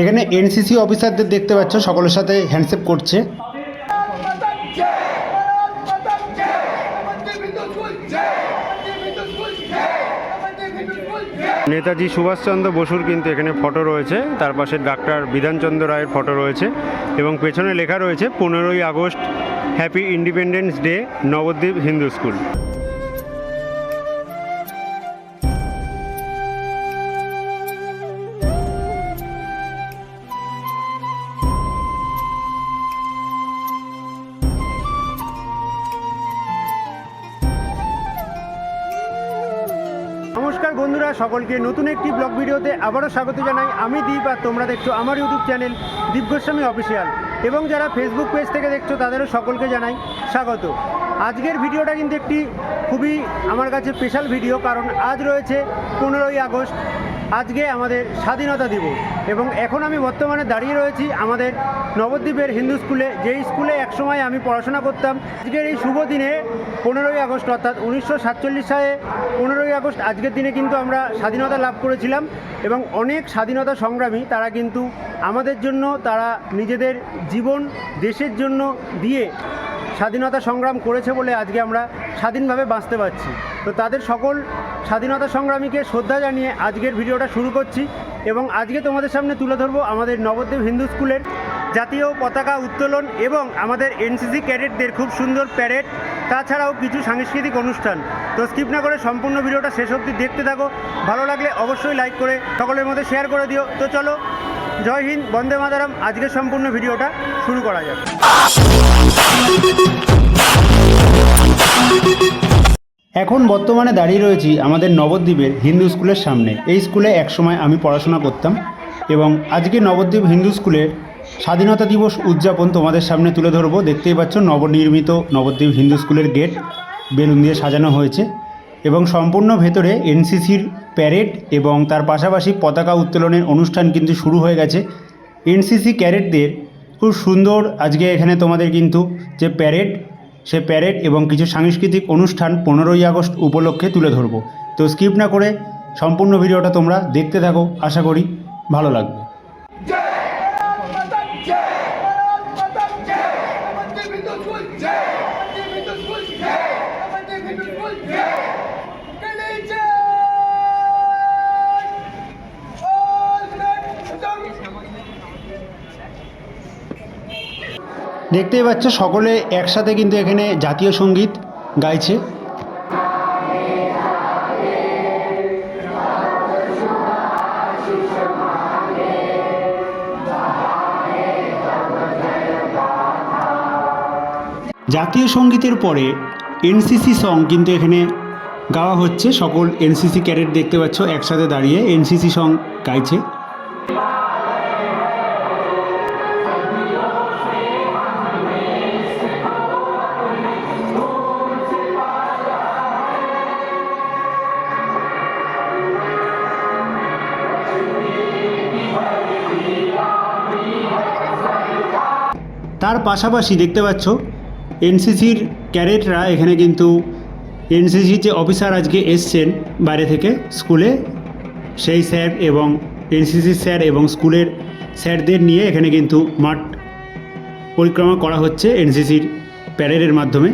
এখানে এনসিসি অফিসারদের দেখতে পাচ্ছ, সকলের সাথে হ্যান্ডশেক করছে। নেতাজি সুভাষচন্দ্র বসুর কিন্তু এখানে ফটো রয়েছে, তার পাশে ডাক্তার বিধানচন্দ্র রায়ের ফটো রয়েছে এবং পেছনে লেখা রয়েছে, পনেরোই August happy independence day Nabadwip Hindu school. সকলকে নতুন একটি ব্লগ ভিডিওতে আবারও স্বাগত জানাই। আমি দীপ আর তোমরা দেখছ আমার YouTube channel Deep Goswami official এবং যারা ফেসবুক পেজ থেকে দেখছ, তাদেরও সকলকে জানাই স্বাগত। আজকের ভিডিওটা কিন্তু একটি খুবই আমার কাছে স্পেশাল ভিডিও কারণ আজ রয়েছে পনেরোই আগস্ট। আজকে আমাদের স্বাধীনতা দিবস এবং এখন আমি বর্তমানে দাঁড়িয়ে রয়েছি আমাদের নবদ্বীপের হিন্দু স্কুলে, যেই স্কুলে একসময় আমি পড়াশোনা করতাম। আজকের এই শুভ দিনে পনেরোই আগস্ট, অর্থাৎ উনিশশো সাতচল্লিশ সালে পনেরোই আগস্ট, আজকের দিনে কিন্তু আমরা স্বাধীনতা লাভ করেছিলাম এবং অনেক স্বাধীনতা সংগ্রামী তারা কিন্তু আমাদের জন্য, তারা নিজেদের জীবন দেশের জন্য দিয়ে স্বাধীনতা সংগ্রাম করেছে বলে আজকে আমরা স্বাধীনভাবে বাঁচতে পারছি। তো তাদের সকল স্বাধীনতা সংগ্রামীকে শ্রদ্ধা জানিয়ে আজকের ভিডিওটা শুরু করছি এবং আজকে তোমাদের সামনে তুলে ধরবো আমাদের নবদ্বীপ হিন্দু স্কুলের জাতীয় পতাকা উত্তোলন এবং আমাদের এনসিসি ক্যাডেটদের খুব সুন্দর প্যারেড, তাছাড়াও কিছু সাংস্কৃতিক অনুষ্ঠান। তো স্কিপ না করে সম্পূর্ণ ভিডিওটা শেষ অবধি দেখতে থাকো। ভালো লাগলে অবশ্যই লাইক করে সকলের মধ্যে শেয়ার করে দিও। তো চলো, জয় হিন্দ, বন্দে মাতারাম। আজকের সম্পূর্ণ ভিডিওটা শুরু করা যাক। এখন বর্তমানে দাঁড়িয়ে রয়েছি আমাদের নবদ্বীপের হিন্দু স্কুলের সামনে। এই স্কুলে একসময় আমি পড়াশোনা করতাম এবং আজকে নবদ্বীপ হিন্দু স্কুলের স্বাধীনতা দিবস উদযাপন তোমাদের সামনে তুলে ধরবো। দেখতেই পাচ্ছ নবনির্মিত নবদ্বীপ হিন্দু স্কুলের গেট বেলুন দিয়ে সাজানো হয়েছে এবং সম্পূর্ণ ভেতরে এনসিসির প্যারেড এবং তার পাশাপাশি পতাকা উত্তোলনের অনুষ্ঠান কিন্তু শুরু হয়ে গেছে। এনসিসি ক্যারেটদের খুব সুন্দর আজকে এখানে তোমাদের কিন্তু যে প্যারেড সে প্যারেড এবং কিছু সাংস্কৃতিক অনুষ্ঠান পনেরোই আগস্ট উপলক্ষে তুলে ধরবো। তো স্কিপ না করে সম্পূর্ণ ভিডিওটা তোমরা দেখতে থাকো, আশা করি ভালো লাগবে। দেখতেই পাচ্ছ, সকলে একসাথে কিন্তু এখানে জাতীয় সংগীত গাইছে। জাতীয় সঙ্গীতের পরে এনসিসি সং কিন্তু এখানে গাওয়া হচ্ছে। সকল এনসিসি ক্যাডেট দেখতে পাচ্ছ, একসাথে দাঁড়িয়ে এনসিসি সং গাইছে। পাশাপাশি দেখতে পাচ্ছ, এনসিসির ক্যারেটরা এখানে কিন্তু এনসিসির যে অফিসার আজকে এসছেন বাইরে থেকে স্কুলে, সেই স্যার এবং এনসিসি স্যার এবং স্কুলের স্যারদের নিয়ে এখানে কিন্তু মাঠ পরিক্রমা করা হচ্ছে এনসিসির প্যারেডের মাধ্যমে।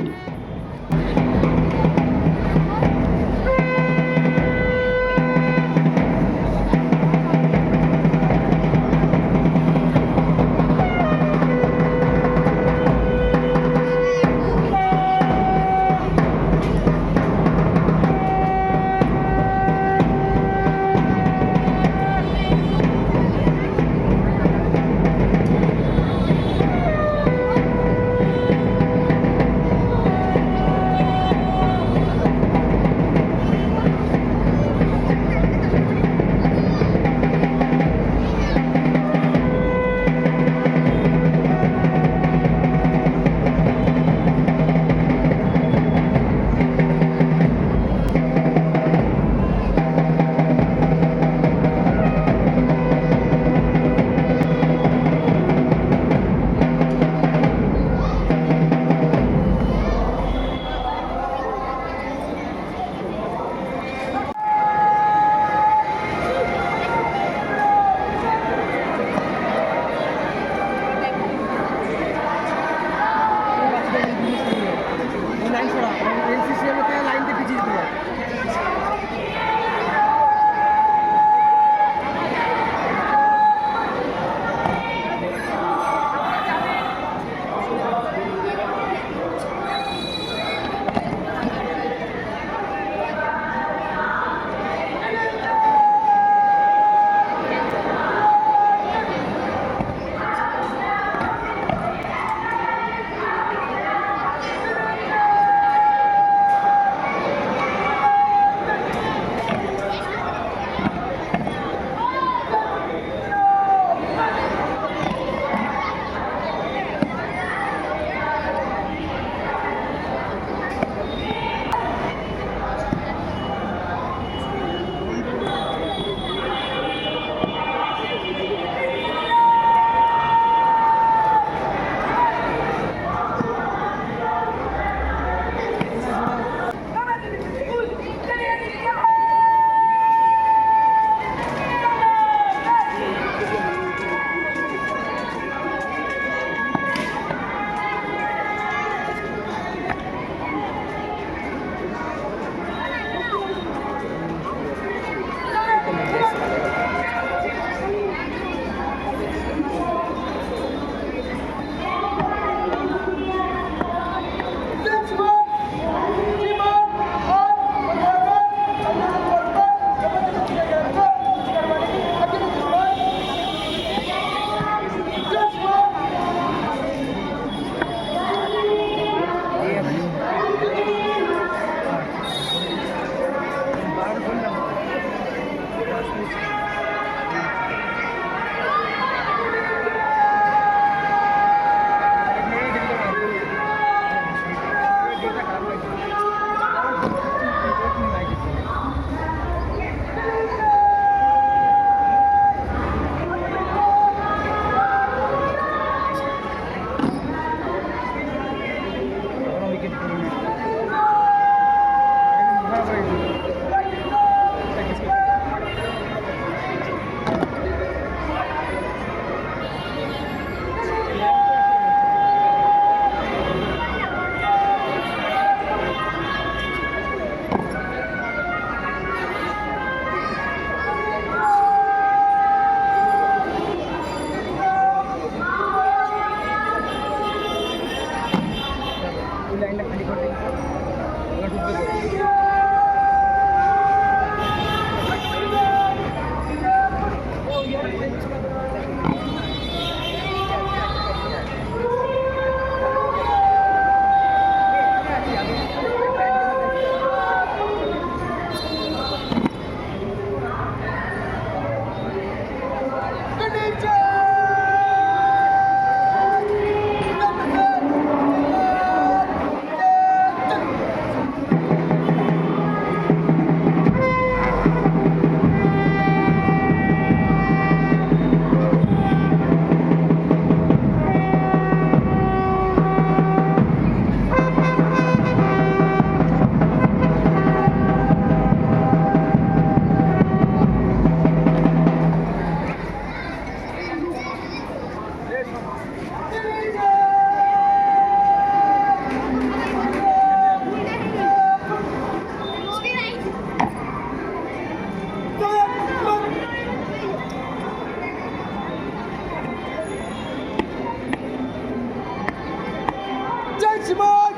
শ্রীমদ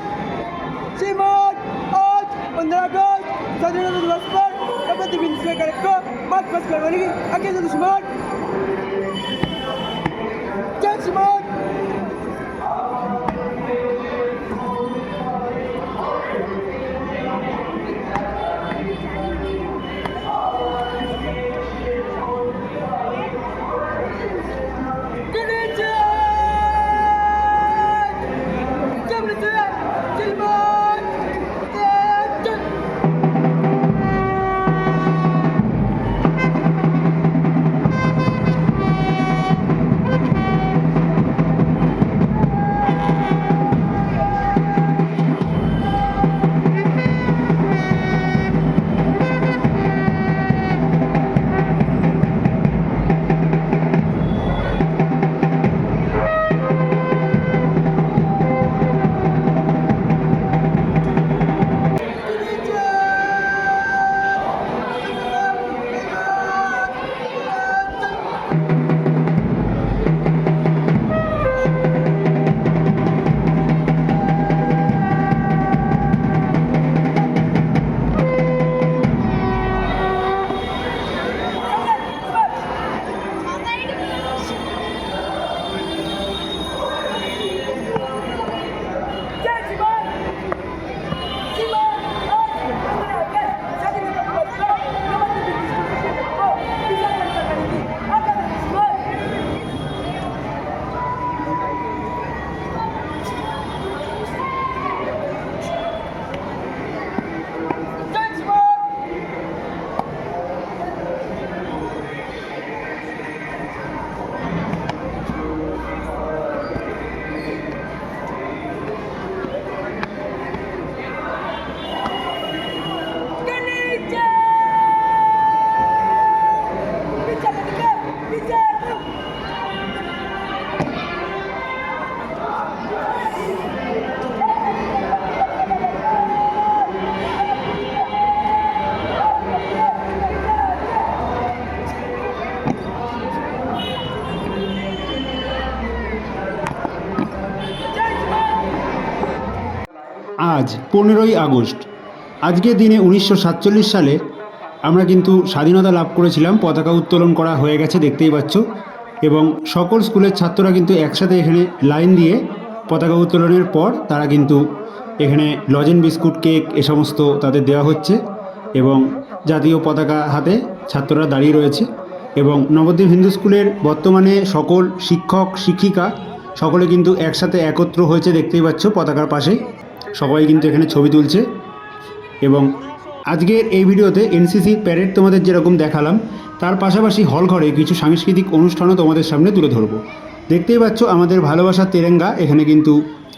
শ্রীমদ আজ पंद्रह अगस्त सत्रह सौ दस पर प्रगति बिंदु से कार्यक्रम मत बस करवाने की अकेले दुश्मन আজ পনেরোই আগস্ট। আজকের দিনে উনিশশো সাতচল্লিশ সালে আমরা কিন্তু স্বাধীনতা লাভ করেছিলাম, পতাকা উত্তোলন করা হয়ে গেছে, দেখতেই পাচ্ছ। এবং সকল স্কুলের ছাত্ররা কিন্তু একসাথে এখানে লাইন দিয়ে পতাকা উত্তোলনের পর তারা কিন্তু এখানে লজেন বিস্কুট কেক এ সমস্ত তাদের দেওয়া হচ্ছে এবং জাতীয় পতাকা হাতে ছাত্ররা দাঁড়িয়ে রয়েছে এবং নবদ্বীপ হিন্দু স্কুলের বর্তমানে সকল শিক্ষক, শিক্ষিকা সকলে কিন্তু একসাথে একত্র হয়েছে, দেখতেই পাচ্ছ, পতাকার পাশে। সবাই কিন্তু এখানে ছবি তুলছে। এবং আজকের এই ভিডিওতে এনসিসি প্যারেড তোমাদের যেরকম দেখালাম, তার পাশাপাশি হল ঘরে কিছু সাংস্কৃতিক অনুষ্ঠানও তোমাদের সামনে তুলে ধরবো। দেখতেই পাচ্ছ আমাদের ভালোবাসার তেরেঙ্গা এখানে কিন্তু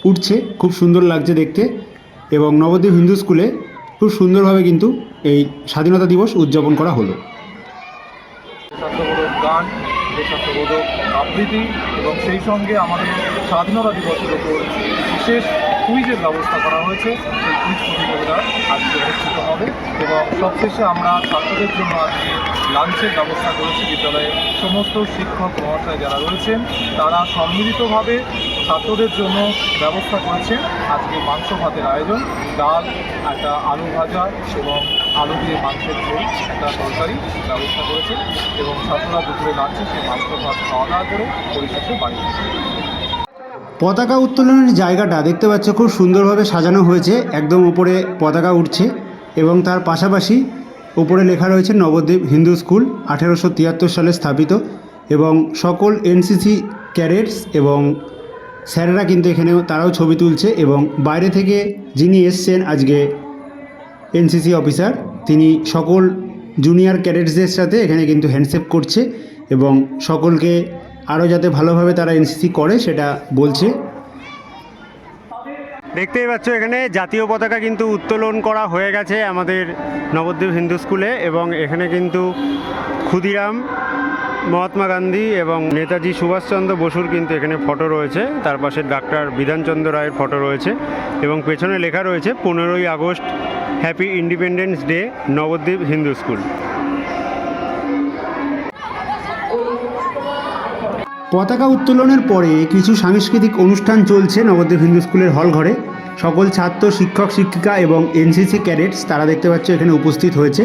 উঠছে, খুব সুন্দর লাগছে দেখতে। এবং নবদ্বীপ হিন্দু স্কুলে খুব সুন্দরভাবে কিন্তু এই স্বাধীনতা দিবস উদযাপন করা হলো। গান, দেশাত্মবোধক আবৃত্তি এবং সেই সঙ্গে আমাদের স্বাধীনতা দিবসের ওপর বিশেষ কুইজের ব্যবস্থা করা হয়েছে। সেই কুইজ প্রতিযোগিতা আজকে অনুষ্ঠিত হবে এবং সবশেষে আমরা ছাত্রদের জন্য আজকে লাঞ্চের ব্যবস্থা করেছি। বিদ্যালয়ে সমস্ত শিক্ষক, মহাশয় যারা রয়েছেন, তারা সম্মিলিতভাবে ছাত্রদের জন্য ব্যবস্থা করেছেন। আজকে মাংস ভাতের আয়োজন, ডাল, একটা আলু ভাজা এবং আলু দিয়ে মাংসের ঝোল, একটা তরকারি ব্যবস্থা করেছে এবং ছাত্ররা দুপুরে লাঞ্চে সেই মাংস ভাত খাওয়া দাওয়া করে পরিশেষে বাড়ি। পতাকা উত্তোলনের জায়গাটা দেখতে পাচ্ছ খুব সুন্দরভাবে সাজানো হয়েছে। একদম উপরে পতাকা উঠছে এবং তার পাশাপাশি উপরে লেখা রয়েছে নবদ্বীপ হিন্দু স্কুল, আঠেরোশো তিয়াত্তর সালে স্থাপিত এবং সকল এনসিসি ক্যাডেটস এবং স্যারেরা কিন্তু এখানেও তারাও ছবি তুলছে এবং বাইরে থেকে যিনি এসছেন আজকে এনসিসি অফিসার, তিনি সকল জুনিয়র ক্যাডেটসদের সাথে এখানে কিন্তু হ্যান্ডশেক করছে এবং সকলকে আরও যাতে ভালোভাবে তারা এনসিসি করে, সেটা বলছে। দেখতেই পাচ্ছ এখানে জাতীয় পতাকা কিন্তু উত্তোলন করা হয়ে গেছে আমাদের নবদ্বীপ হিন্দু স্কুলে এবং এখানে কিন্তু ক্ষুদিরাম, মহাত্মা গান্ধী এবং নেতাজি সুভাষচন্দ্র বসুর কিন্তু এখানে ফটো রয়েছে। তার পাশে ডাক্তার বিধানচন্দ্র রায়ের ফটো রয়েছে এবং পেছনে লেখা রয়েছে, পনেরোই August happy independence day Nabadwip Hindu school. পতাকা উত্তোলনের পরে কিছু সাংস্কৃতিক অনুষ্ঠান চলছে নবদ্বীপ হিন্দু স্কুলের হল ঘরে। সকল ছাত্র, শিক্ষক, শিক্ষিকা এবং এনসিসি ক্যাডেটস তারা দেখতে পাচ্ছ এখানে উপস্থিত হয়েছে।